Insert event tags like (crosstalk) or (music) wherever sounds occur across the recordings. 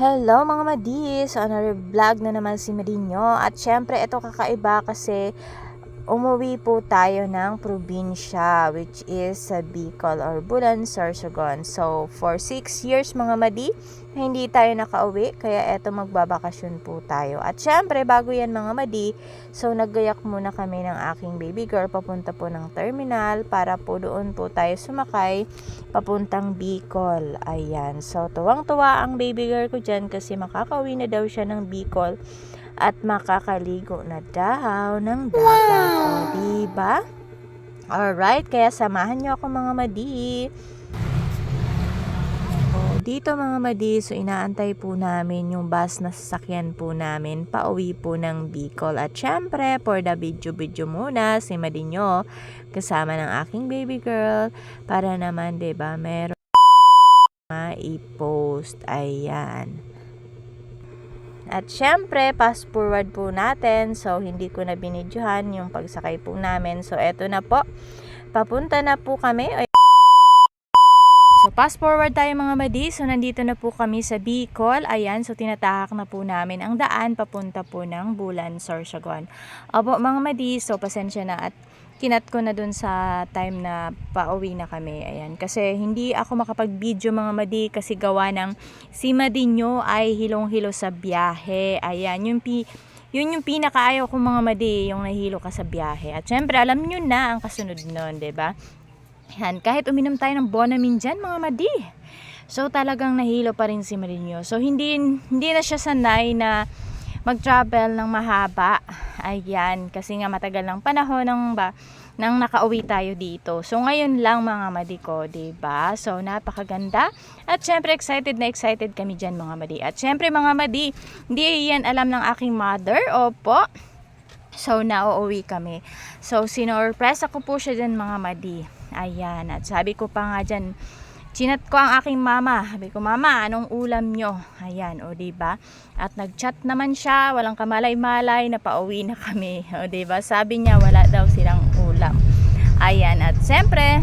Hello mga madi! So another vlog na naman si Marinho. At syempre ito kakaiba kasi umuwi po tayo ng probinsya which is sa Bicol or Bulan, Sorsogon. So for 6 years mga madi hindi tayo nakauwi kaya eto magbabakasyon po tayo. At syempre bago yan mga madi, so naggayak muna kami ng aking baby girl papunta po ng terminal para po doon po tayo sumakay papuntang Bicol. Ayan. So, tuwang-tuwa ang baby girl ko dyan kasi makakauwi na daw siya ng Bicol at makakaligo na daw ng dagat. O, diba? Alright, kaya samahan nyo ako mga madi. O, dito mga madi, so inaantay po namin yung bus na sasakyan po namin pauwi po ng Bicol. At syempre, for the video-video muna, si Madinyo kasama ng aking baby girl para naman 'di ba meron i-post ayan at syempre fast forward po natin so hindi ko na binidyohan yung pagsakay po namin. So eto na po. Papunta na po kami So, fast forward tayo mga madi. So, nandito na po kami sa Bicol. Ayan, so tinatahak na po namin ang daan papunta po ng Bulan, Sorsogon. Opo, mga madi, so pasensya na at kinat ko na dun sa time na pauwi na kami. Ayan, kasi hindi ako makapag-video mga madi kasi gawa ng si Madinyo ay hilong-hilo sa biyahe. Ayan, yung pi yun yung pinakaayaw ko mga madi, yung nahilo ka sa biyahe. At syempre, alam nyo na ang kasunod nun, ba? Yan, kahit uminom tayo ng Bonamin dyan, mga madi. So, talagang nahilo pa rin si Mourinho. So, hindi, hindi na siya sanay na mag-travel ng mahaba. Ayan, kasi nga matagal ng panahon ng ba, nang nakauwi tayo dito. So, ngayon lang mga madi ko, ba diba? So, napakaganda. At syempre, excited na excited kami dyan mga madi. At syempre mga madi, hindi yan alam ng aking mother. Opo. So, nauuwi kami. So, sinorpress ako po siya dyan mga madi. Ayan. At sabi ko pa nga dyan, chinat ko ang aking mama. Sabi ko, mama, anong ulam nyo? Ayan, o ba diba? At nagchat naman siya, walang kamalay-malay, na pauwi na kami. (laughs) O ba diba? Sabi niya, wala daw silang ulam. Ayan, at siyempre,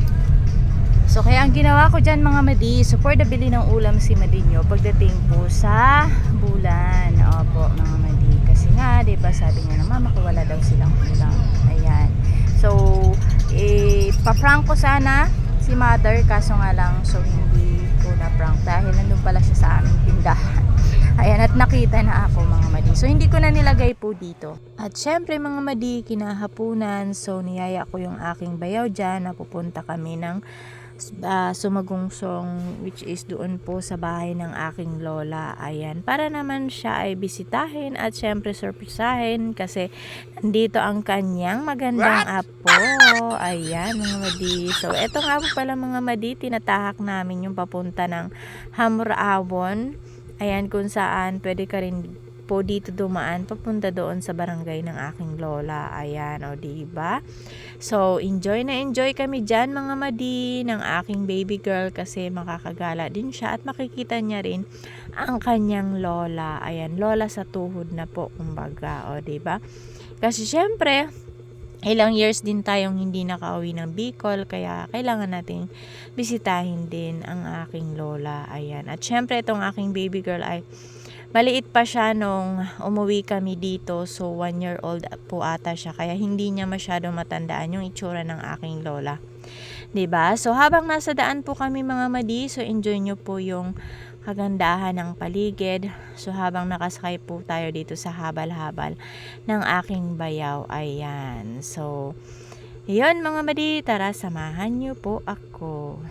So, kaya ang ginawa ko dyan mga madi, so for the bili ng ulam si Madinyo pagdating po sa bulan. Opo, mga madi. Kasi nga, di ba sabi niya ng mama ko, wala daw silang ulam. Ayan. So, eh, pa-prank ko sana si mother, kaso nga lang, so hindi ko na-prank dahil nandun pala siya sa aming tindahan. (laughs) Ayan, at nakita na ako mga madi. So, hindi ko na nilagay po dito. At syempre mga madi, kinahapunan. So, niyaya ko yung aking bayaw dyan na pupunta kami ng uh, sumagungsong which is doon po sa bahay ng aking lola. Ayan. Para naman siya ay bisitahin at syempre surprisahin kasi nandito ang kanyang magandang apo. Ayan mga madi. So eto nga po pala mga madi, tinatahak namin yung papunta ng Hamraawon. Ayan kung saan pwede ka rin po dito dumaan papunta doon sa barangay ng aking lola. Ayan, o diba? So, enjoy na enjoy kami dyan mga madi ng aking baby girl kasi makakagala din siya at makikita niya rin ang kanyang lola. Ayan, lola sa tuhod na po, kumbaga, o diba? Kasi syempre, ilang years din tayong hindi nakauwi ng Bicol kaya kailangan nating bisitahin din ang aking lola. Ayan. At syempre itong aking baby girl ay maliit pa siya nung umuwi kami dito. So, one year old po ata siya. Kaya hindi niya masyado matandaan yung itsura ng aking lola. 'Di ba So, habang nasa daan po kami mga madi, so enjoy nyo po yung kagandahan ng paligid. So, habang nakasakay po tayo dito sa habal-habal ng aking bayaw. Ayan. So, yun mga madi, tara samahan nyo po ako.